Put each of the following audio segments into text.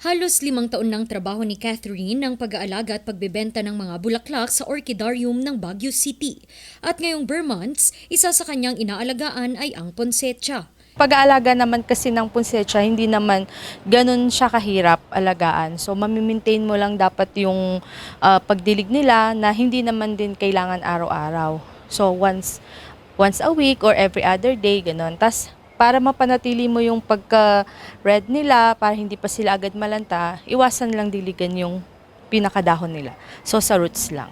Halos limang taon ng trabaho ni Catherine ng pag-aalaga at pagbebenta ng mga bulaklak sa Orchidarium ng Baguio City. At ngayong Burr months, isa sa kanyang inaalagaan ay ang poinsettia. Pag-aalaga naman kasi ng punsetsya, hindi naman ganun siya kahirap alagaan. So, mamimaintain mo lang dapat yung ah, pagdilig nila na hindi naman din kailangan araw-araw. So, once once a week or every other day, ganun. Tas para mapanatili mo yung pagka-red nila, para hindi pa sila agad malanta, iwasan lang diligan yung pinakadahon nila. So, sa roots lang.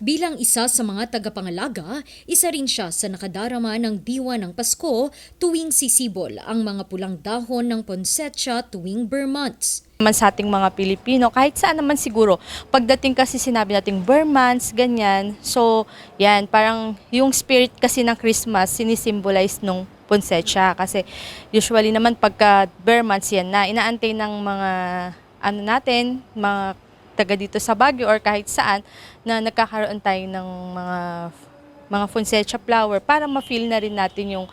Bilang isa sa mga tagapangalaga, isa rin siya sa nakadarama ng diwa ng Pasko tuwing sisibol ang mga pulang dahon ng poinsettia tuwing Burr months. naman sa ating mga Pilipino, kahit saan naman siguro, pagdating kasi sinabi nating Burmans, ganyan, so yan, parang yung spirit kasi ng Christmas, sinisimbolize nung poinsettia, kasi usually naman pagka Burmans yan na, inaantay ng mga, ano natin, mga taga dito sa Baguio or kahit saan, na nagkakaroon tayo ng mga mga poinsettia flower para ma-feel na rin natin yung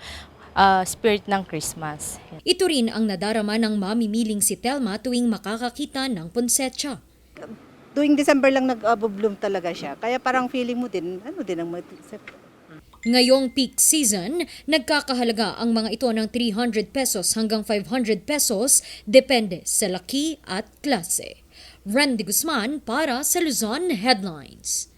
ah, spirit ng Christmas. Ito rin ang nadarama ng mamimiling si Telma tuwing makakakita ng poinsettia. tuwing December lang nag-bloom talaga siya. Kaya parang feeling mo din, ano din ang Ngayong peak season, nagkakahalaga ang mga ito ng 300 pesos hanggang 500 pesos depende sa laki at klase. Randy Guzman para sa Luzon Headlines.